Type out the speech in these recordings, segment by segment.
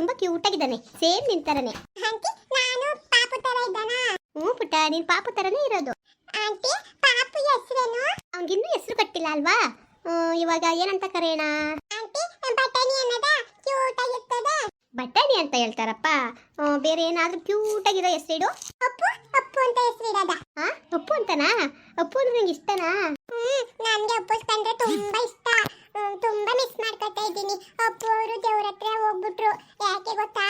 ತುಂಬಾ ಕ್ಯೂಟ್ ಆಗಿದ್ದಾನೆ. ಸೇಮ್ ನಿನ್ ತರನೇ. ಆಂಟಿ ನಾನು ಪಾಪು ತರ ಇದ್ದಾನ? ಹ್ಞೂ ಪುಟ್ಟ ನೀನ್ ಪಾಪು ತರನೇ ಇರೋದು. ಆಂಟಿ ಪಾಪು ಹೆಸರೇನು? ಅವನಿಗಿನ್ನೂ ಹೆಸರು ಕಟ್ಟಿಲ್ಲ ಅಲ್ವಾ? ಆ, ಇವಾಗ ಏನಂತ ಕರೆಯೋಣ? ಅಂತ ಹೇಳ್ತಾರಪ್ಪ. ಬೇರೆ ಏನಾದ್ರೂ ಕ್ಯೂಟ್ ಆಗಿರೋ ಹೆಸರಿಡು ಅಪ್ಪು ಅಪ್ಪು ಅಂತ ಹೆಸರಿಡದ ಹಾ ಅಪ್ಪು ಅಂತನಾ? ಅಪ್ಪು ಅಂದ್ರೆ ನಂಗೆ ಇಷ್ಟನಾ? ಹ್ಮ್ ನನ್ಗೆ ಅಪ್ಪು ಕಂಡ್ರೆ ತುಂಬಾ ಇಷ್ಟ. ಹ್ಮ್, ತುಂಬಾ ಮಿಸ್ ಮಾಡ್ಕೊತಾ ಇದ್ದೀನಿ. ಅಪ್ಪು ಅವರು ದೇವ್ರ ಹತ್ರ ಹೋಗ್ಬಿಟ್ರು. ಯಾಕೆ ಗೊತ್ತಾ?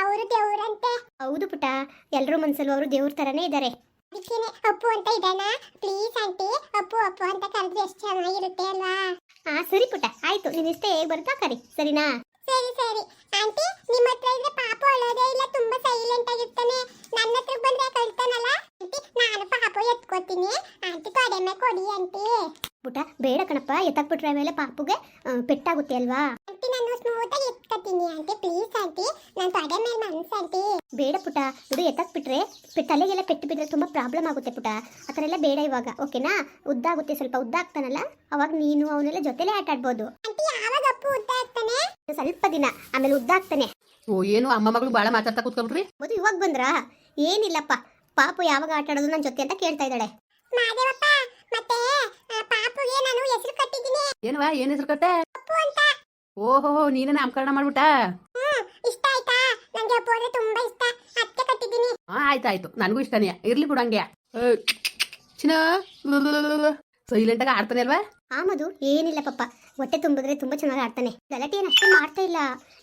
ಅವರು ದೇವ್ರಂತೆ ಹೌದು ಪುಟ. ಎಲ್ಲರೂ ಮನ್ಸಲ್ಲೂ ಅವರು ದೇವ್ರ ತರನೇ ಇದ್ದಾರೆ ಅದಕ್ಕೇನೆ ಅಪ್ಪು ಅಂತ ಇದ್ದಾನ ಪ್ಲೀಸ್ ಆಂಟಿ ಅಪ್ಪು ಅಪ್ಪು ಅಂತ ಕರೆದ್ರೆ ಎಷ್ಟು ಚೆನ್ನಾಗಿರುತ್ತೆ ಅಲ್ವಾ? ಹಾ ಸರಿ ಪುಟ. ಆಯ್ತು. ನಿನ್ನ ಇಷ್ಟ ಹೇಗ್ ಬರ್ತಾ ಕರಿ. ಸರಿನಾ? ಸರಿ ಸರಿ. ಆಂಟಿ ನಿಮ್ಮ ಹತ್ರ ಇದ್ರೆ ಪಾಪು ಅಳೋದೇ ಇಲ್ಲ, ತುಂಬಾ ಸೈಲೆಂಟ್ ಆಗಿರ್ತಾನೆ. ನನ್ನ ಹತ್ರ ಬಂದ್ರೆ ಕಳ್ತಾನಲ್ಲ ಆಂಟಿ, ನಾನು ಪಾಪ ಎತ್ಕೋತೀನಿ. ಆಂಟಿ ತೊಡೆ ಕೊಡಿ, ಆಂಟಿ. ಪುಟ್ಟ ಬೇಡ ಕಣಪ್ಪ. ಎತ್ತಾಕ್ಬಿಟ್ರೆ ಮೇಲೆ ಪಾಪುಗೆ ಪೆಟ್ಟಾಗುತ್ತೆ ಅಲ್ವಾ? ಆಂಟಿ ನಾನು ಸ್ಮೂತಾಗಿ ಎತ್ಕೋತೀನಿ ಆಂಟಿ ಪ್ಲೀಸ್ ಆಂಟಿ. ನಾನು ತೊಡೆ ಮೇಲೆ ಮನ್ಸು ಆಂಟಿ. ಬೇಡ ಪುಟ ಇದು ಎತ್ತಾಕ್ ಬಿಟ್ರೆ ಪೆ- ತಲೆಗೆಲ್ಲ ಪೆಟ್ಟು ಬಿದ್ದರೆ ತುಂಬಾ ಪ್ರಾಬ್ಲಮ್ ಆಗುತ್ತೆ ಪುಟ ಆ ಥರ ಎಲ್ಲ ಬೇಡ ಇವಾಗ ಓಕೆನಾ ಉದ್ದಾಗುತ್ತೆ ಸ್ವಲ್ಪ ಉದ್ದ ಆಗ್ತಾನಲ್ಲ? ಅವಾಗ ನೀನು ಅವನೆಲ್ಲ ಜೊತೆಲೇ ಆಟ ಆಡ್ಬೋದು. ಆಂಟಿ ಯಾವಾಗ ಅಪ್ಪು ಉದ್ದ ಆಗ್ತಾನೆ? ಸ್ವಲ್ಪ ದಿನ ಆಮೇಲೆ ಉದ್ದ ಆಗ್ತಾನೆ. ಓ ಏನು? ಅಮ್ಮ ಮಗಳು ಭಾಳ ಮಾತಾಡ್ತಾ ಕೂತ್ಕೊಂಡ್ರಿ ಮದು ಇವಾಗ ಬಂದ್ರಾ? ಏನಿಲ್ಲಪ್ಪ ಪಾಪು ಯಾವಾಗ ಆಟ ಆಡೋದು ನನ್ನ ಜೊತೆ ಅಂತ ಕೇಳ್ತಾ ಇದ್ದಾಳೆ. ಮಾದೇವಪ್ಪ ಮತ್ತೆ ಪಾಪುಗೆ ನಾನು ಹೆಸರು ಕಟ್ಟಿದ್ದೀನಿ. ಏನವಾ ಏನ್ ಹೆಸರು ಕಟ್ಟೆ? ಅಂತ ಓಹೋ ನೀನೇ ನಾಮಕರಣ ಮಾಡ್ಬಿಟ್ಟ ಇಷ್ಟ ಆಯ್ತಾ ನಂಗೆ ಅಪ್ಪು ಅಂದ್ರೆ ತುಂಬಾ ಇಷ್ಟ ಅದಕ್ಕೆ ಕಟ್ಟಿದ್ದೀನಿ ಹಾ ಆಯ್ತಾಯ್ತು ನನಗೂ ಇಷ್ಟನೇ ಇರ್ಲಿ ಬಿಡಂಗೆ ಚಿನ್ನ ಸೈಲೆಂಟ್ ಆಗಿ ಆಡ್ತಾನೆ ಅಲ್ವಾ ಆ ಮಧು ಏನಿಲ್ಲ ಪಪ್ಪ ಹೊಟ್ಟೆ ತುಂಬಿದ್ರೆ ತುಂಬಾ ಚೆನ್ನಾಗಿ ಆಡ್ತಾನೆ. ಗಲಾಟೆ ಏನು ಅಷ್ಟೇ ಮಾಡ್ತಾ ಇಲ್ಲ.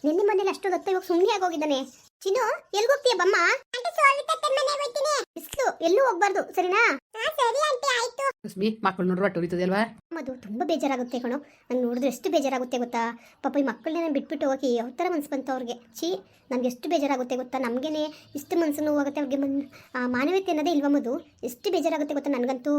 ನಿನ್ನೆ ಮನೇಲಿ ಅಷ್ಟು ಗೊತ್ತ ಇವಾಗ ಸುಮ್ಮನೆ ಆಗೋಗಿದ್ದಾನೆ. ಚಿನ್ನು ಎಲ್ಲಿ ಹೋಗ್ತೀಯ ಬಮ್ಮ? ಆಂಟಿ ಸೋಲಿತತ್ತೆ ಮನೆಗೆ ಹೋಗ್ತೀನಿ ಬಿಸ್ಲು ಎಲ್ಲೂ ಹೋಗ್ಬಾರ್ದು ಸರಿನಾ? ಹಾ ಸರಿ ಆಂಟಿ ಆಯ್ತು. ರಶ್ಮಿ ಮಕ್ಕಳು ನೋಡ್ರು ಉರಿತದೆ ಅಲ್ವಾ? ಮಧು ತುಂಬಾ ಬೇಜಾರಾಗುತ್ತೆ ಕಣೋ. ನಂಗೆ ನೋಡಿದ್ರೆ ಎಷ್ಟು ಬೇಜಾರಾಗುತ್ತೆ ಗೊತ್ತಾ? ಪಾಪ ಈ ಮಕ್ಕಳನ್ನ ಬಿಟ್ಬಿಟ್ಟು ಹೋಗಿ ಯಾವ ಥರ ಮನ್ಸು ಬಂತು ಅವ್ರಿಗೆ. ಛೀ ನನಗೆ ಎಷ್ಟು ಬೇಜಾರಾಗುತ್ತೆ ಗೊತ್ತಾ? ನಮಗೇನೆ ಇಷ್ಟು ಮನಸ್ಸು ನೋವಾಗುತ್ತೆ ಅವ್ರಿಗೆ ಮನ್ ಮಾನವೀಯತೆ ಅನ್ನೋದೇ ಇಲ್ವಾ ಮಧು? ಎಷ್ಟು ಬೇಜಾರಾಗುತ್ತೆ ಗೊತ್ತಾ? ನನಗಂತೂ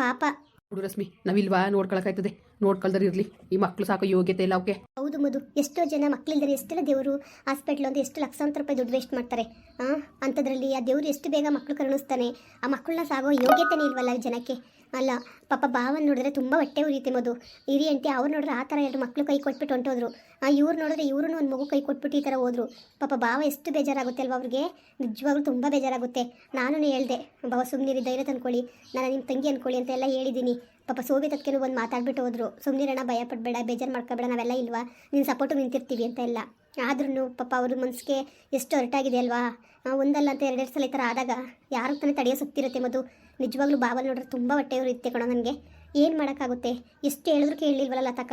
ಪಾಪ. ಹುಡು ರಶ್ಮಿ ನಾವಿಲ್ವಾ ನೋಡ್ಕೊಳಕಾಯ್ತದೆ? ನೋಡ್ಕೊಳ್ದಾರ ಇರ್ಲಿ. ಈ ಮಕ್ಕಳು ಸಾಕು ಯೋಗ್ಯತೆ ಇಲ್ಲ ಓಕೆ ಹೌದು ಮಧು, ಎಷ್ಟೋ ಜನ ಮಕ್ಕಳಿದ್ದಾರೆ ಎಷ್ಟೆಲ್ಲ ದೇವರು ಹಾಸ್ಪಿಟ್ಲ್ ಅಂತ ಎಷ್ಟು ಲಕ್ಷಾಂತರ ರೂಪಾಯಿ ದುಡ್ಡು ವೇಸ್ಟ್ ಮಾಡ್ತಾರೆ. ಆ ಅಂಥದ್ರಲ್ಲಿ ಆ ದೇವರು ಎಷ್ಟು ಬೇಗ ಮಕ್ಕಳು ಕರುಣಿಸ್ತಾನೆ, ಆ ಮಕ್ಕಳನ್ನ ಸಾಗೋ ಯೋಗ್ಯತೆನೇ ಇಲ್ವಲ್ಲ ಜನಕ್ಕೆ. ಅಲ್ಲ, ಪಾಪ ಭಾವನ ನೋಡಿದ್ರೆ ತುಂಬ ಹೊಟ್ಟೆ ಉರಿಯುತ್ತೆ ಮಧು. ಹಿರಿ ಅಂತಿ ಅವ್ರು ನೋಡಿದ್ರೆ ಆ ಥರ ಎರಡು ಮಕ್ಕಳು ಕೈ ಕೊಟ್ಬಿಟ್ಟು ಹೊಂಟೋದ್ರು. ಆ, ಇವ್ರು ನೋಡಿದ್ರೆ ಇವ್ರೂ ಒಂದು ಮಗು ಕೈ ಕೊಟ್ಬಿಟ್ಟು ಈ ಥರ ಹೋದ್ರು. ಪಾಪ ಭಾವ ಎಷ್ಟು ಬೇಜಾರಾಗುತ್ತೆ ಅಲ್ವಾ ಅವ್ರಿಗೆ? ನಿಜವಾಗ್ಲೂ ತುಂಬ ಬೇಜಾರಾಗುತ್ತೆ. ನಾನು ಹೇಳ್ದೆ ಭಾವ ಸುಮ್ಮನಿರಿ ಧೈರ್ಯ ತಂದ್ಕೊಳ್ಳಿ. ನಾನು ನಿಮ್ಮ ತಂಗಿ ಅಂದ್ಕೊಳ್ಳಿ ಅಂತ ಎಲ್ಲ ಹೇಳಿದ್ದೀನಿ. ಪಾಪ ಸೋಬಿ ತತ್ಕೆನೂ ಬಂದು ಮಾತಾಡ್ಬಿಟ್ಟು ಹೋದ್ರು. ಸುಮ್ಮನಿರೋಣ ಭಯ ಪಡಬೇಡ, ಬೇಜಾರು ಮಾಡ್ಕೋಬೇಡ, ನಾವೆಲ್ಲ ಇಲ್ವಾ? ನೀನು ಸಪೋರ್ಟು ನಿಂತಿರ್ತೀವಿ ಅಂತ ಎಲ್ಲ. ಆದ್ರೂ ಪಾಪ ಅವ್ರ ಮನಸ್ಸಿಗೆ ಎಷ್ಟು ಹೊರಟಾಗಿದೆ ಅಲ್ವಾ? ಒಂದಲ್ಲ ಅಂತ ಎರಡೆರಡು ಸಲ ಈ ಥರ ಆದಾಗ ಯಾರು ತಾನೇ ತಡೆಯೋ ಸುತ್ತಿರುತ್ತೆ ಮದು ನಿಜವಾಗ್ಲೂ ಬಾವಲ್ಲಿ ನೋಡ್ರೆ ತುಂಬ ಹೊಟ್ಟೆಯವರು ಇತ್ತೆ ಕಣೋ ನನಗೆ. ಏನು ಮಾಡೋಕ್ಕಾಗುತ್ತೆ? ಎಷ್ಟು ಹೇಳಿದ್ರು ಕೇಳಲಿಲ್ವಲ್ಲ ತಕ್ಕ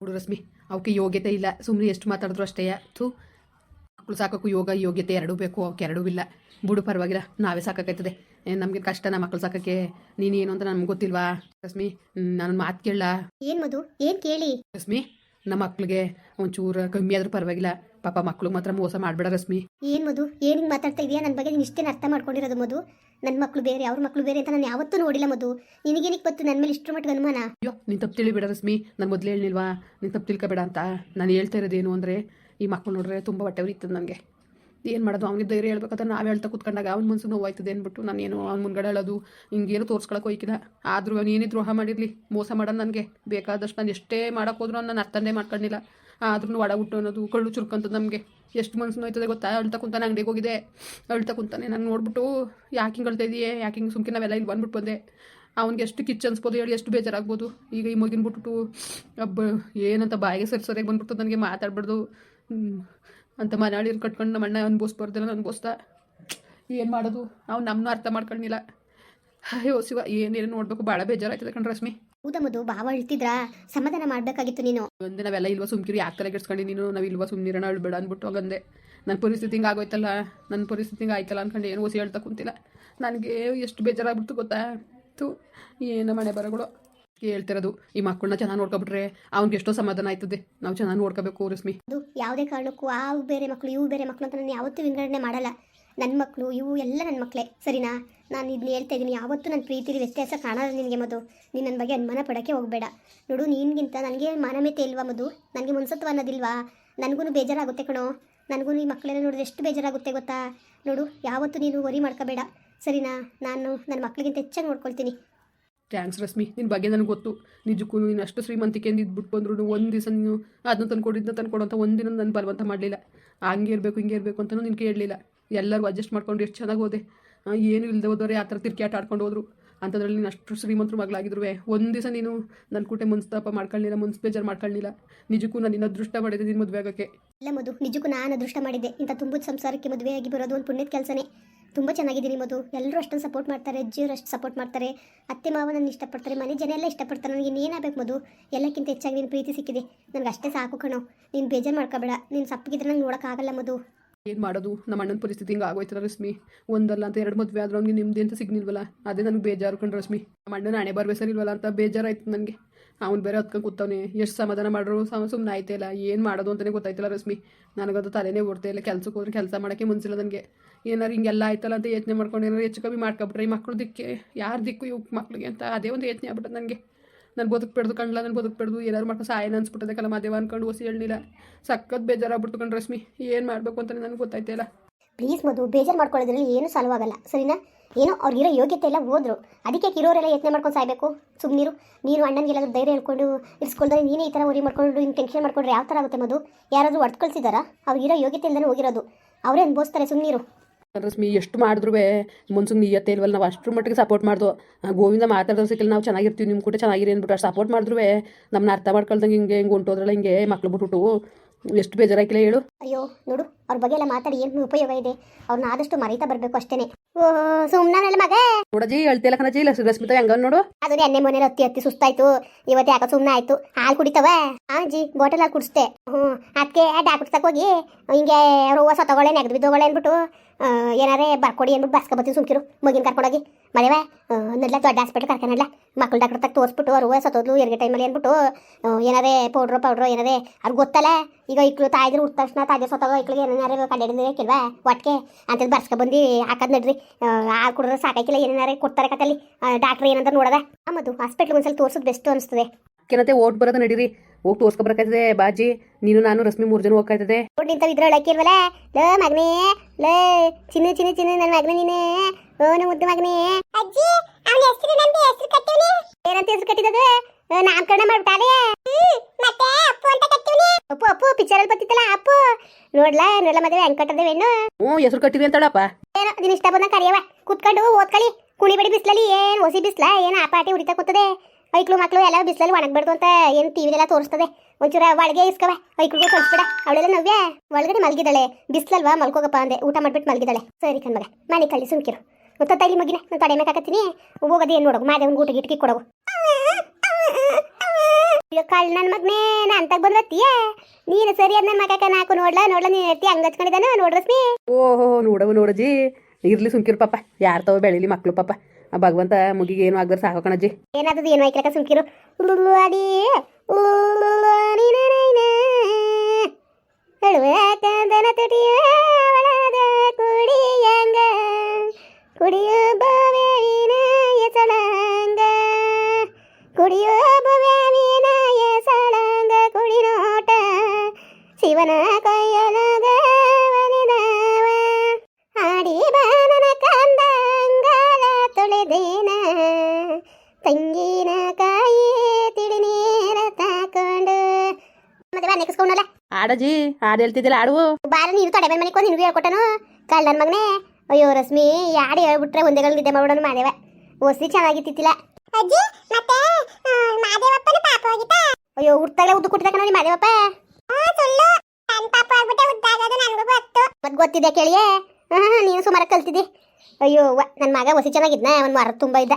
ಹುಡು ರಶ್ಮಿ ಅವಕ್ಕೆ ಯೋಗ್ಯತೆ ಇಲ್ಲ. ಸುಮ್ಮನೆ ಎಷ್ಟು ಮಾತಾಡಿದ್ರು ಅಷ್ಟೇ. ಥೂ. ಮಕ್ಕಳು ಸಾಕೋಕ್ಕೂ ಯೋಗ ಯೋಗ್ಯತೆ ಎರಡೂ ಬೇಕು ಅವಕ್ಕೆ ಎರಡೂ ಇಲ್ಲ. ಬುಡು ಪರವಾಗಿಲ್ಲ. ನಾವೇ ಸಾಕಾಗೈತದೆ ನಮಗೆ ಕಷ್ಟನ ಮಕ್ಕಳು ಸಾಕಕ್ಕೆ. ನೀನೇನು ಅಂತ ನಮ್ಗೆ ಗೊತ್ತಿಲ್ವಾ? ರಶ್ಮಿ ನಾನು ಮಾತು ಕೇಳಲ್ಲ ಏನು ಮಧು? ಏನು ಕೇಳಿ? ರಶ್ಮಿ ನಮ್ಮ ಮಕ್ಳಿಗೆ ಒಂಚೂರು ಕಮ್ಮಿ ಆದ್ರೂ ಪರವಾಗಿಲ್ಲ. ಪಾಪ ಮಕ್ಳು ಮಾತ್ರ ಮೋಸ ಮಾಡಬೇಡ ರಶ್ಮಿ. ಏನು ಮದು ಏನು ಹಿಂಗೆ ಮಾತಾಡ್ತಾ ಇದೆಯಾ? ನನ್ನ ಬಗ್ಗೆ ನೀನು ಇಷ್ಟೇನು ಅರ್ಥ ಮಾಡ್ಕೊಂಡಿರೋದು ಮದು ನನ್ನ ಮಕ್ಕಳು ಬೇರೆ ಅವ್ರ ಮಕ್ಕಳು ಬೇರೆ ಅಂತ ನಾನು ಯಾವತ್ತೂ ನೋಡಿಲ್ಲ ಮದು ನಿನಗೇನಿಗೆ ಗೊತ್ತು? ನನ್ನ ಮೇಲೆ ಇಷ್ಟು ಮಟ್ಟಿಗೆ ಅನುಮಾನ? ಅಯ್ಯೋ ನೀನು ತಪ್ಪು ತಿಳಿಬೇಡ ರಶ್ಮಿ. ನಾನು ಮೊದಲೇ ಹೇಳಿಲ್ವಾ ನೀನು ತಪ್ಪು ತಿಳ್ಕೊಬೇಡ ಅಂತ. ನಾನು ಹೇಳ್ತಾ ಇರೋದೇನು ಅಂದರೆ ಈ ಮಕ್ಕಳು ನೋಡ್ರೆ ತುಂಬ ಹೊಟ್ಟೆ ಉರಿತದೆ ನನಗೆ ಏನು ಮಾಡೋದು? ಅವನಿಗೆ ಧೈರ್ಯ ಹೇಳ್ಬೇಕಾದ್ರೆ ನಾವು ಹೇಳ್ತಾ ಕೂತ್ಕೊಂಡಾಗ ಅವ್ನ ಮನಸ್ಸು ನೋವಾಯ್ತದೆ ಅಂದ್ಬಿಟ್ಟು ಏನು ಅವ್ನ ಮುಂದ್ಗಡೆ ಹೇಳೋದು, ಹಿಂಗೇನು ತೋರ್ಸ್ಕೊಳಕ್ಕೆ ಹೋಯ್ಕಿಲ್ಲ ಆದರೂ ನೀನೇ ದ್ರೋಹ ಮಾಡಿರಲಿ, ಮೋಸ ಮಾಡೋದು ನನಗೆ. ಬೇಕಾದಷ್ಟು ನಾನು ಎಷ್ಟೇ ಮಾಡೋಕ್ಕೋದ್ರೂ ನಾನು ಅರ್ಥನೇ ಮಾಡ್ಕೊಂಡಿಲ್ಲ ಆದ್ರೂ ಒಡ ಹುಟ್ಟು ಅನ್ನೋದು, ಕಳ್ಳು ಚುರುಕಂತದ್ದು ನಮಗೆ. ಎಷ್ಟು ಮನ್ಸು ನೋಯ್ತದೆ ಗೊತ್ತಾ? ಅಳ್ತಾ ಕುಂತಾನೆ ಅಂಗಡಿಗೆ ಹೋಗಿದೆ ಅಳ್ತಾ ಕುಂತಾನೆ. ನಾನು ನೋಡ್ಬಿಟ್ಟು ಯಾಕೆ ಹಿಂಗೆ ಅಳ್ತಾ ಇದೆಯೇ? ಯಾಕೆ ಹಿಂಗೆ ಸುಮ್ಕೆ ನಾವೆಲ್ಲ ಇಲ್ಲಿ ಬಂದ್ಬಿಟ್ಟು ಬಂದೆ. ಅವ್ನಿಗೆ ಎಷ್ಟು ಕಿಚ್ಚು ಅನ್ಸ್ಬೋದು ಹೇಳಿ, ಎಷ್ಟು ಬೇಜಾರಾಗ್ಬೋದು. ಈಗ ಈ ಮಗಿನ ಬಿಟ್ಬಿಟ್ಟು, ಅಬ್ಬ, ಏನಂತ ಬಾಯಿಗೆ ಸರಿ ಸರಿಯಾಗಿ ಬಂದ್ಬಿಟ್ಟು ನನಗೆ ಮಾತಾಡ್ಬಾರ್ದು. ಅಂತ ಮನಾಳಿರು ಕಟ್ಕೊಂಡು ನಮ್ಮ ಅಣ್ಣ ಅನ್ಭವಿಸ್ಬಾರ್ದಿಲ್ಲ ಅನ್ಭವಿಸ್ದ ಏನು ಮಾಡೋದು? ನಾವು ನಮ್ಮನ್ನೂ ಅರ್ಥ ಮಾಡ್ಕೊಂಡಿಲ್ಲ ಅಯ್ಯೋ ಶಿವ ಏನೇನು ನೋಡ್ಬೇಕು? ಭಾಳ ಬೇಜಾರಾಯ್ತದೆ ಕಣ್ ರಶ್ಮಿ. ಹೌದಾ ಮದು ಭಾವ ಅಳ್ತಿದ್ರಾ ಸಮಾಧಾನ ಮಾಡ್ಬೇಕಾಗಿತ್ತು ನೀನು. ಒಂದೇ ನಾವೆಲ್ಲ ಇಲ್ವಾ ಸುಮ್ಕಿರಿ? ಯಾಕೆ ತಲೆ ಕೆಡ್ಸ್ಕೊಂಡು ನೀನು? ನಾವು ಇಲ್ವಾ ಸುಮ್ಮನಿರೋಣ ಅಳ್ಬೇಡ ಅಂದ್ಬಿಟ್ಟು ಹೋಗಂದೆ. ನನ್ನ ಪರಿಸ್ಥಿತಿ ಹಿಂಗೆ ಆಗೋಯ್ತಲ್ಲ? ನನ್ನ ಪರಿಸ್ಥಿತಿ ಹಿಂಗೆ ಆಯ್ತಲ್ಲ ಅನ್ಕೊಂಡು ಏನು ಹೊಸಿ ಹೇಳ್ತಾ ಕುಂತಿಲ್ಲ. ನನಗೆ ಎಷ್ಟು ಬೇಜಾರಾಗ್ಬಿಡ್ತು ಗೊತ್ತಾ? ತು ಏನು ಮನೆ ಬರಗಳು? ಹೇಳ್ತಿರೋದು. ಈ ಮಕ್ಕಳನ್ನ ಚೆನ್ನಾಗಿ ನೋಡ್ಕೊಬಿಟ್ರೆ ಅವ್ನಿಗೆ ಎಷ್ಟೋ ಸಮಾಧಾನ ಆಯ್ತದೆ. ನಾವು ಚೆನ್ನಾಗಿ ನೋಡ್ಕೋಬೇಕು ರಶ್ಮಿ. ಅದು ಯಾವುದೇ ಕಾರಣಕ್ಕೂ ಆ ಬೇರೆ ಮಕ್ಕಳು ಇವು ಬೇರೆ ಮಕ್ಕಳು ಅಂತ ನಾನು ಯಾವತ್ತೂ ವಿಂಗಡಣೆ ಮಾಡಲ್ಲ. ನನ್ನ ಮಕ್ಕಳು ಇವು ಎಲ್ಲ ನನ್ನ ಮಕ್ಕಳೇ ಸರಿನಾ? ನಾನು ಇದನ್ನ ಹೇಳ್ತಾ ಇದ್ದೀನಿ ಯಾವತ್ತೂ ನನ್ನ ಪ್ರೀತಿಲಿ ವ್ಯತ್ಯಾಸ ಕಾಣಲ್ಲ ನಿನಗೆ ಮದು ನೀನು ನನ್ನ ಬಗ್ಗೆ ಅನುಮಾನ ಪಡೋಕ್ಕೆ ಹೋಗಬೇಡ. ನೋಡು, ನಿನ್ಗಿಂತ ನನಗೆ ಮಾನವೀಯತೆ ಇಲ್ವಾ ಮದು ನನಗೆ ಮುನ್ಸತ್ವ ಅನ್ನೋದಿಲ್ವಾ ನನಗೂ ಬೇಜಾರಾಗುತ್ತೆ ಕಣೋ. ನನಗೂ ಈ ಮಕ್ಕಳೆಲ್ಲ ನೋಡಿದ್ರೆ ಎಷ್ಟು ಬೇಜಾರಾಗುತ್ತೆ ಗೊತ್ತಾ? ನೋಡು, ಯಾವತ್ತೂ ನೀನು ವರಿ ಮಾಡ್ಕೋಬೇಡ. ಸರಿನಾ? ನಾನು ನನ್ನ ಮಕ್ಕಳಿಗಿಂತ ಹೆಚ್ಚಾಗಿ ನೋಡ್ಕೊಳ್ತೀನಿ. ಥ್ಯಾಂಕ್ಸ್ ರಶ್ಮಿ. ನಿನ್ನ ಬಗ್ಗೆ ನನಗೆ ಗೊತ್ತು. ನಿಜಕ್ಕೂ ನೀನು ಅಷ್ಟು ಶ್ರೀಮಂತಿಕೆಯಿಂದ ಇದ್ಬಿಟ್ಟು ಬಂದ್ರು ಒಂದು ದಿವಸ ನೀನು ಅದನ್ನ ತಂದುಕೊಡು ಇದನ್ನ ತಂದ್ಕೊಡು ಅಂತ ಒಂದಿನ ನಾನು ಬಲವಂತ ಮಾಡಲಿಲ್ಲ. ಹಂಗೆ ಇರಬೇಕು, ಹಿಂಗೆ ಇರಬೇಕು ಅಂತಲೂ ನೀನು ಕೇಳಲಿಲ್ಲ ಎಲ್ಲರೂ ಅಡ್ಜಸ್ಟ್ ಮಾಡ್ಕೊಂಡು ಎಷ್ಟು ಚೆನ್ನಾಗಿ ಹೋದೆ. ಏನು ಇಲ್ಲದೆ ಹೋದವ್ರೆ ಆ ಥರ ತಿರ್ಕಿ ಆಟ ಆಡ್ಕೊಂಡು ಹೋದ್ರು. ಅಂಥದ್ರಲ್ಲಿ ನೀನು ಅಷ್ಟು ಶ್ರೀಮಂತರು ಮಗಳಾಗಿದ್ರು ಒಂದು ದಿವಸ ನೀನು ನನ್ನ ಕೂಟೆ ಮುನ್ಸ್ತಾಪ ಮಾಡ್ಕೊಳ್ಳಿಲ್ಲ, ಮುನ್ಸ್ ಬೇಜಾರು ಮಾಡ್ಕೊಳ್ಳಿಲ್ಲ. ನಿಜಕ್ಕೂ ನಾನು ನಿನ್ನ ಅದೃಷ್ಟ ಮಾಡಿದೆ ನಿನ್ನ ಮದುವೆ ಆಗೋಕ್ಕೆ. ಇಲ್ಲ ಮಧು, ನಿಜಕ್ಕೂ ನಾನು ಅದೃಷ್ಟ ಮಾಡಿದ್ದೆ. ಇಂಥ ತುಂಬ ಸಂಸಾರಕ್ಕೆ ಮದುವೆಯಾಗಿ ಬರೋದು ಒಂದು ಪುಣ್ಯದ ಕೆಲಸನೇ. ತುಂಬ ಚೆನ್ನಾಗಿದ್ದೀನಿ ಮಧು. ಎಲ್ಲರೂ ಅಷ್ಟೊಂದು ಸಪೋರ್ಟ್ ಮಾಡ್ತಾರೆ, ಅಜ್ಜಿಯವರು ಅಷ್ಟು ಸಪೋರ್ಟ್ ಮಾಡ್ತಾರೆ, ಅತ್ತೆ ಮಾವ ನನ್ನ ಇಷ್ಟಪಡ್ತಾರೆ, ಮನೆ ಜನ ಎಲ್ಲ ಇಷ್ಟಪಡ್ತಾರೆ, ನನಗೆ ಇನ್ನೇನಾಗಬೇಕು ಮಧು? ಎಲ್ಲಕ್ಕಿಂತ ಹೆಚ್ಚಾಗಿ ನಿನ್ನ ಪ್ರೀತಿ ಸಿಕ್ಕಿದೆ. ನನಗೆ ಅಷ್ಟೇ ಸಾಕು ಕಣೋ. ನೀನು ಬೇಜಾರು ಮಾಡ್ಕೋಬೇಡ. ನೀನು ಸಪ್ಪಗಿದ್ರೆ ನಂಗೆ ನೋಡೋಕ್ಕಾಗಲ್ಲ ಮಧು. ಏನು ಮಾಡೋದು? ನಮ್ಮ ಅಣ್ಣನ ಪರಿಸ್ಥಿತಿ ಹಿಂಗೆ ಆಗೋಯ್ತಲ್ಲ ರಶ್ಮಿ. ಒಂದಲ್ಲ ಅಂತ ಎರಡು ಮದುವೆ ಆದ್ರೂ ಅವ್ನಿಗೆ ನಿಮ್ದು ಅಂತ ಸಿಗ್ನಿಲ್ವಲ್ಲ ಅದೇ ನನಗೆ ಬೇಜಾರು ಕಂಡು ರಶ್ಮಿ. ನಮ್ಮ ಅಣ್ಣನ ಹಣೆ ಬರ್ಬೇಸರಿಲ್ವಲ್ಲ ಅಂತ ಬೇಜಾರಾಯ್ತು ನನಗೆ. ಅವ್ನು ಬೇರೆ ಹತ್ಕೊಂಡು ಕೂತವನೆ. ಎಷ್ಟು ಸಮಾಧಾನ ಮಾಡ್ರು? ಸುಮ್ಮನೆ ಆಯ್ತಿಲ್ಲ ಏನು ಮಾಡೋದು ಅಂತಲೇ ಗೊತ್ತಾಯ್ತಿಲ್ಲ ರಶ್ಮಿ. ನನಗದು ತಲೆನೇ ಓಡ್ತಾ ಇಲ್ಲ. ಕೆಲ್ಸಕ್ಕೆ ಹೋದ್ರೆ ಕೆಲಸ ಮಾಡೋಕ್ಕೆ ಮುಂಚಿಲ್ಲ ನನಗೆ. ಏನಾರು ಹಿಂಗೆಲ್ಲ ಆಯ್ತಲ್ಲ ಅಂತ ಯೋಚನೆ ಮಾಡ್ಕೊಂಡು ಏನಾರು ಹೆಚ್ಚು ಕಮ್ಮಿ ಮಾಡ್ಕೊಬಿಟ್ರೆ ಈ ಮಕ್ಳು ದಿಕ್ಕೆ. ಯಾರು ದಿಕ್ಕು ಇವು ಮಕ್ಳಿಗೆ ಅಂತ? ಅದೇ ಒಂದು ಯೋಚನೆ ಆಗ್ಬಿಟ್ಟದೆ ನನಗೆ. ನಾನು ಬದುಕು ಬೆಳೆದು ಕಣ್ಲ, ನಾನು ಬದುಕು ಬೆಳೆದು ಏನಾರು ಮಾಡ್ಕೊಂಡು ಸಾಯನ ಅನ್ಸ್ಬಿಟ್ಟದೆ ಕಲ ಮಾದೇವ ಅನ್ಕೊಂಡು ಓಸಿ ಹೇಳಿಲ್ಲ ಸಖತ್ ಬೇಜಾರಾಗ್ಬಿಡ್ತು ಕಂಡು ರಶ್ಮಿ. ಏನು ಮಾಡಬೇಕು ಅಂತಲೇ ನನಗೆ ಗೊತ್ತಾಯ್ತಿಲ್ಲ ಪ್ಲೀಸ್ ಮಧು, ಬೇಜಾರು ಮಾಡ್ಕೊಳ್ಳೋದ್ರಲ್ಲಿ ಏನು ಸಾಲವಾಗಲ್ಲ. ಸರಿನಾ? ಏನೋ ಅವ್ರಿಗಿರೋ ಯೋಗ್ಯತೆ ಎಲ್ಲ ಹೋದ್ರು. ಅದಕ್ಕೆ ಕಿರೋರೆಲ್ಲ ಯತ್ನೆ ಮಾಡ್ಕೊಂಡು ಸಾಯ್ಬೇಕು. ಸುಮ್ಮನಿರು ನೀನು ಅಣ್ಣನಿಗೆಲ್ಲಾದ್ರೂ ಧೈರ್ಯ ಹೇಳ್ಕೊಂಡು ಇರಿಸ್ಕೊಂಡ್ರೆ ನೀನೇ ಈ ಥರ ಉರಿ ಮಾಡ್ಕೊಂಡು ಹಿಂಗೆ ಟೆನ್ಷನ್ ಮಾಡ್ಕೊಂಡ್ರೆ ಯಾವ ಥರ ಆಗುತ್ತೆ ಮಧು? ಯಾರಾದರೂ ಹೊಡ್ಕೊಳ್ಸಿದಾರ ಕಳ್ಸಿದಾರಾ ಅವ್ರಿಗಿರೋ ಯೋಗ್ಯತೆ ಇಲ್ಲದೇ ಹೋಗಿರೋದು. ಅವರೇ ಅನ್ಭವಿಸ್ತಾರೆ ಸುಮ್ಮನಿರು ರಶ್ಮಿ ಎಷ್ಟು ಮಾಡಿದ್ರು ಮುನ್ಸುಗ್ ನಿಯತ್ತೆ ಇಲ್ವಲ್ಲ ನಾವು ಅಷ್ಟ್ರ ಮಟ್ಟಿಗೆ ಸಪೋರ್ಟ್ ಮಾಡ್ದು. ಗೋವಿಂದ ಮಾತಾಡೋ ಸಿಕ್ಕಲ್ಲಿ ನಾವು ಚೆನ್ನಾಗಿರ್ತೀವಿ ನಿಮ್ಮ ಕೂಡ ಚೆನ್ನಾಗಿರಿ ಅಂದ್ಬಿಟ್ಟು ಅಷ್ಟು ಸಪೋರ್ಟ್ ಮಾಡಿದ್ರು ನಮ್ಮನ್ನ ಅರ್ಥ ಮಾಡ್ಕೊಳ್ದಂಗೆ ಹಿಂಗೆ ಹಿಂಗೆ ಹೊಂಟೋದ್ರಲ್ಲ ಹಿಂಗೆ ಮಕ್ಳು ಬಿಟ್ಬಿಟ್ಟು. ಎಷ್ಟು ಬೇಜಾರಾಗಿಲ್ಲ ಹೇಳು. ಅಯ್ಯೋ ನೋಡು ಅವ್ರ ಬಗ್ಗೆ ಎಲ್ಲ ಮಾತಾಡಿ ಏನು ಉಪಯೋಗ ಇದೆ? ಅವ್ರನ್ನ ಆದಷ್ಟು ಮರೀತಾ ಬರಬೇಕು ಅಷ್ಟೇನೆ. ಓ ಸುಮ್ಮನೆ ಮಗ? ನೋಡಜಿ ಹೇಳ್ತಿಲ್ಲ ಕಣಜಿ ಇಲ್ಲ ರಶ್ಮಿತಾ ಹೆಂಗ ನೋಡು. ಅದು ಎಣ್ಣೆ ಮೊನ್ನೆ ಹತ್ತಿ ಹತ್ತಿ ಸುಸ್ತಾಯ್ತು. ಇವತ್ತು ಯಾಕೋ ಸುಮ್ಮನೆ ಆಯ್ತು. ಹಾಲು ಕುಡಿತವ? ಹಾ ಜಿ ಬಾಟಲ್ ಹಾಲು ಕುಡಿಸ್ದೆ. ಹ್ಞೂ ಅದಕ್ಕೆ ಡಾಕ್ಟರ್ ತಕ ಹೋಗಿ ಹಿಂಗೆ ರೋಸ ತಗೊಳ್ಳೇನೆ ನೆಗದು ಬಿದ್ದೋಗಳೆ ಅಂದ್ಬಿಟ್ಟು ಏನಾರೇ ಬರ್ಕೊಡಿ ಬಸ್ಕ ಬರ್ತೀವಿ, ಸುಮ್ಕಿರು, ಮಗಿನ ಕರ್ಕೊಂಡೋಗಿ. ಮದುವೆ ನಡ್ಲ ದೊಡ್ಡ ಹಾಸ್ಪಿಟ್ಲ್ ಕರ್ಕೊಂಡಲ್ಲ ಮಕ್ಕಳು ಡಾಕ್ಟರ್ ತಗ ತೋರಿಸ್ಬಿಟ್ಟು, ಅವ್ರು ಸತ್ತೋದ್ಲು ಎರಡು ಟೈಮಲ್ಲಿ ಅಂದ್ಬಿಟ್ಟು ಏನಾರೇ ಪೌಡ್ರು ಪೌಡ್ರು ಏನಾರೇ, ಅವ್ರಿಗೆ ಗೊತ್ತಲ್ಲ, ಈಗ ಇಕ್ಳು ತಾಯಿದ್ರು ಹುಟ್ಟ ತಕ್ಷಣ ತಾಯಿ ಸತ್ತೋಗ, ಇಕ್ಳಿಗೆ ಏನಾರು ಕಂಡಿಡಿದ್ರೆ ಕೇಳ್ವಾ ಒಟ್ಟಿಗೆ ಅಂತದ್ ಬರ್ಸ್ಕೊ ಬಂದು ಹಾಕದ್ ನಡ್ರಿ. ಆ ಕುಡಿದ್ರೆ ಸಾಕಾಕಿಲ್ಲ ಏನಾರೇ ಕೊಡ್ತಾರೆ ಕತ್ತಲ್ಲಿ ಡಾಕ್ಟ್ರ್ ಏನಂತ ನೋಡದ ಆಮದು ಹಾಸ್ಪಿಟ್ಲ್ ಒಂದ್ಸಲ ತೋರ್ಸೋದು ಬೆಸ್ಟ್ ಅನಿಸ್ತದೆ. ಕೆನತೆ ಓಟ್ ಬರೋದು ನಡೀರಿ. ಹೋಗಿ ತೋರ್ಸ್ಕೊಬರಕಾಯ್ತದೆ ಬಾಜಿ. ನೀನು ನಾನು ರಶ್ಮಿ ಮೂರು ಜನ ಹೋಗ್ಕಾಯ್ತದೆ. ನೋಡಿ ನಿಂತ ಇದ್ರ ಒಳಕಿಲ್ವಲ್ಲ ಲೋ ಮಗನೇ ಲೇ ಚಿನ್ನ ಚಿನ್ನ ಚಿನ್ನ ನನ್ನ ಮಗನೇ ನೀನೇ. ಓ ನಮ್ಮ ಮುದ್ದು ಮಗನೇ. ಅಜ್ಜಿ ಅವನ ಹೆಸರು ನಮ್ಗೆ ಹೆಸರು ಕಟ್ಟಿವ್ನಿ. ಏನಂತ ಹೆಸರು ಕಟ್ಟಿದದು? ನಾಮಕರಣ ಮಾಡ್ಬಿಟ್ಟಾಲೆ? ಮತ್ತೆ ಅಪ್ಪು ಅಂತ ಕಟ್ಟಿವ್ನಿ. ಅಪ್ಪು ಅಪ್ಪು ಪಿಕ್ಚರಲ್ಲಿ ಬರ್ತಿತ್ತಲ್ಲ ಅಪ್ಪು? ನೋಡ್ಲಾ ನೋಡ್ಲ ಮದುವೆ ಹೆಂಗ್ ಕಟ್ಟದೆ ಹೆಣ್ಣು. ಹ್ಞೂ ಹೆಸರು ಕಟ್ಟಿರಿ ಅಂತಾಳಪ್ಪ. ಏನೋ ನಿನ್ ಇಷ್ಟ ಬಂದ ಕರಿಯವ ಕುತ್ಕೊಂಡು ಓದ್ಕಳಿ. ಕುಣಿ ಬಡಿ ಬಿಸ್ಲಲ್ಲಿ ಏನ್ ಹೊಸಿ ಬಿಸ್ಲ ಏನ್ ಆ ಪಾಟಿ ಉರಿತಾ ಕೂತದೆ. ಐಕ್ಳು ಮಕ್ಳು ಎಲ್ಲ ಬಿಸಿಲಲ್ಲಿ ಒಣಗಬಾರ್ದು ಅಂತ ಏನ್ ಟಿವಿಲೆಲ್ಲ ತೋರಿಸ್ತದೆ. ಒಂಚೂರ ಒಳಗೆ ಇಸ್ಕವ ಐಕ್ಳಿಗೂ ಕಳಿಸ್ಬಿಡ. ಅವಳೆಲ್ಲ ನವ್ಯೆ. ಒಳಗಡೆ ಮಲಗಿದಾಳೆ ಬಿಸಿಲಲ್ವಾ? ಮಲ್ಕೋಗಪ್ಪ ಅಂದೆ. ಊಟ ಮಾಡ್ಬಿಟ್ಟು ಮಲಗಿದಾಳೆ ಸರಿ ಕಣ್ಮಗ ಮನೆ ಕಳ್ಳಿ, ಸುಮ್ಕಿರು. ಮತ್ತೆ ತೈಲಿ ಮಗಿನ ನಾನು ತಡೆ ಮೇಕಾಕತ್ತೀನಿ ಹೋಗೋದು ಏನು ನೋಡೋಗು ಒಂದು ಊಟ ಗಿಟ್ಕಿ ಕೊಡೋಗು. ಕಾಳು ನನ್ನ ಮಗನೇ. ನಾ ಅಂತಾಗ ಬಂದ್ರತ್ತೀಯ ನೀನು ಸರಿ ಅದ್ ನನ್ನ ಮಗಕ್ಕ ನಾಕು ನೋಡ್ಲಾ? ನೋಡ್ಲಾ ನೀನು ಇರ್ತಿ ಹಂಗ್ ಹಚ್ಕೊಂಡಿದ್ದಾನ ನೋಡ್ರಸ್ಮಿ. ಓಹೋ ನೋಡವ ನೋಡಜಿ ಇರ್ಲಿ ಸುಮ್ಕಿರು ಪಾಪ. ಯಾರು ತವ ಬೆಳಿಲಿ ಮಕ್ಳು ಪಾಪ. ಆ ಭಗವಂತ ಮುಗಿಗೆ ಏನು ಆಗ್ದಾರ ಸಾಕು ಕಣಜ್ಜಿ. ಏನಾದದು ಏನು ಐಕ್ಲಕ ಸುಮ್ಕಿರು. ಶಿವನ ಹೇಳುವ ತಂಗಿನ ಕಾಯಿ ತಿಳಿ ನೀರ ತಾಕೊಂಡು ಮದುವೆ ನೆಕ್ಸ್ಕೊಂಡಲ್ಲ ಆಡಜಿ ಹಾಡು ಹೇಳ್ತಿದ್ದಿಲ್ಲ ಆಡುವು ಬಾರ ನೀನು ತೊಡೆ ಮನೆ ಮನೆಗೆ ನಿನಗೂ ಹೇಳ್ಕೊಟ್ಟನು. ಕಳ್ಳ ನನ್ನ ಮಗನೇ. ಅಯ್ಯೋ ರಶ್ಮಿ ಯಾಡ ಹೇಳ್ಬಿಟ್ರೆ ಒಂದೇಗಳು ನಿದ್ದೆ ಮಾಡೋಣ ಮಾದೇವ. ಓಸಿ ಚೆನ್ನಾಗಿತ್ತಿತ್ತಿಲ್ಲ. ಅಜ್ಜಿ ಮತ್ತೆ ಮಾದೇವಪ್ಪನ ಪಾಪ ಹೋಗಿತ್ತಾ? ಅಯ್ಯೋ ಹುಡ್ತಾಳೆ ಉದ್ದು ಕುಟ್ಟಿದ ಕಣ ಮಾದೇವಪ್ಪ. ಆ ಸುಳ್ಳು ನನ್ ಪಾಪ ಆಗ್ಬಿಟ್ಟೆ ಉದ್ದಾಗೋದು ನನಗೂ ಗೊತ್ತು. ಮತ್ತೆ ಗೊತ್ತಿದೆ ಕೇಳಿಯೇ? ಹಾ ನೀನು ಸುಮಾರು ಕಲ್ತಿದ್ದಿ. ಅಯ್ಯೋ ನನ್ನ ಮಗ ಹೊಸಿ ಚೆನ್ನಾಗಿದ್ನ ಅವನ್ ಮರ ತುಂಬ ಇದ್ದ.